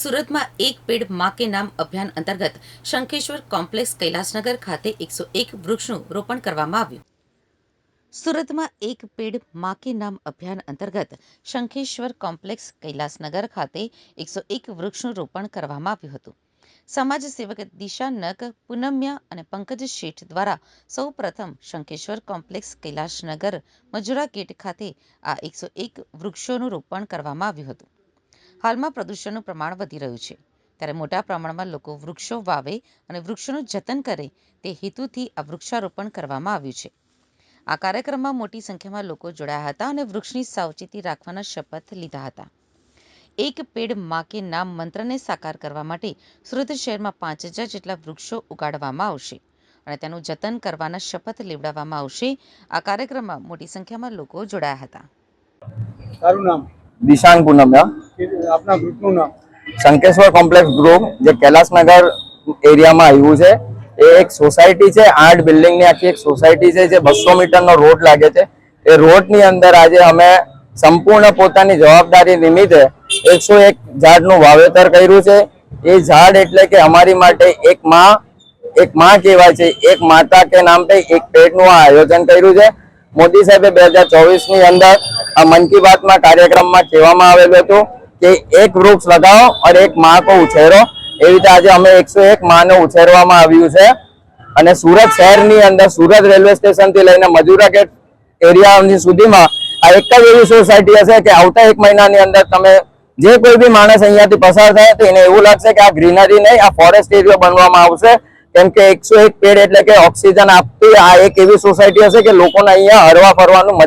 સુરતમાં એક પેડ મા કે નામ અભિયાન અંતર્ગત શંખેશ્વર કોમ્પ્લેક્સ કૈલાસનગર ખાતે એકસો એક વૃક્ષનું રોપણ કરવામાં આવ્યું. સુરતમાં એક પેડ મા કે નામ અભિયાન અંતર્ગત શંખેશ્વર કોમ્પ્લેક્સ કૈલાસનગર ખાતે એકસો એક વૃક્ષનું રોપણ કરવામાં આવ્યું હતું. સમાજ સેવક દિશા નક, પૂનમ્યા અને પંકજ શેઠ દ્વારા સૌ પ્રથમ શંખેશ્વર કોમ્પ્લેક્સ કૈલાસનગર મજુરા ગેટ ખાતે આ એકસો એક વૃક્ષોનું રોપણ કરવામાં આવ્યું હતું. હાલમાં પ્રદૂષણનું પ્રમાણ વધી રહ્યું છે. ત્યારે મોટા પ્રમાણમાં લોકો વૃક્ષો વાવે અને વૃક્ષોનું જતન કરે તે હેતુથી આ વૃક્ષારોપણ કરવામાં આવ્યું છે. આ કાર્યક્રમમાં મોટી સંખ્યામાં લોકો જોડાયા હતા અને વૃક્ષની સાવચેતી રાખવાના શપથ લીધા હતા. એક પેડમાં કે નામ મંત્રને સાકાર કરવા માટે સુરત શહેરમાં પાંચ હજાર જેટલા વૃક્ષો ઉગાડવામાં આવશે અને તેનું જતન કરવાના શપથ લેવડાવવામાં આવશે. આ કાર્યક્રમમાં મોટી સંખ્યામાં લોકો જોડાયા હતા. મારું નામ? દિશાંગ પૂનમ્યા કે આપના ગ્રુપનું નામ? શંકેશ્વર કોમ્પ્લેક્સ ગ્રુપ, જે કૈલાસનગર એરિયામાં આવ્યું છે, એ એક સોસાયટી છે, આઠ બિલ્ડિંગની આખી એક સોસાયટી છે, જે બસો મીટરનો રોડ લાગે છે. એ રોડની અંદર આજે અમે સંપૂર્ણ પોતાની જવાબદારી નિમિત્તે એકસો એક ઝાડનું વાવેતર કર્યું છે. એ ઝાડ એટલે કે અમારી માટે એક માં એક માં કહેવાય છે, એક માતા કે નામ પે એક પેડનું આ આયોજન કર્યું છે. મોદી સાહેબે બે હજાર ચોવીસની અંદર આ મન કી બાતમાં કાર્યક્રમમાં કહેવામાં આવેલું હતું. કે એક વૃક્ષ લગાવો અને એક માં કો ઉછેરો. એવી રીતે આજે અમે એકસો એક માને ઉછેરવામાં આવ્યું છે. અને સુરત શહેરની અંદર, સુરત રેલવે સ્ટેશનથી લઈને મજુરા ગેટ એરિયાની સુધીમાં આ એક જ એવી સોસાયટી હશે કે આવતા એક મહિનાની અંદર તમે જે કોઈ બી માણસ અહીંયાથી પસાર થાય તો એને એવું લાગશે કે આ ગ્રીનરી નહીં, આ ફોરેસ્ટ એરિયો બનવામાં આવશે. કેમ કે એકસો એક પેડ એટલે કે ઓક્સિજન આપતી આ એક એવી સોસાયટી હશે કે લોકોને અહીંયા હરવા ફરવાનું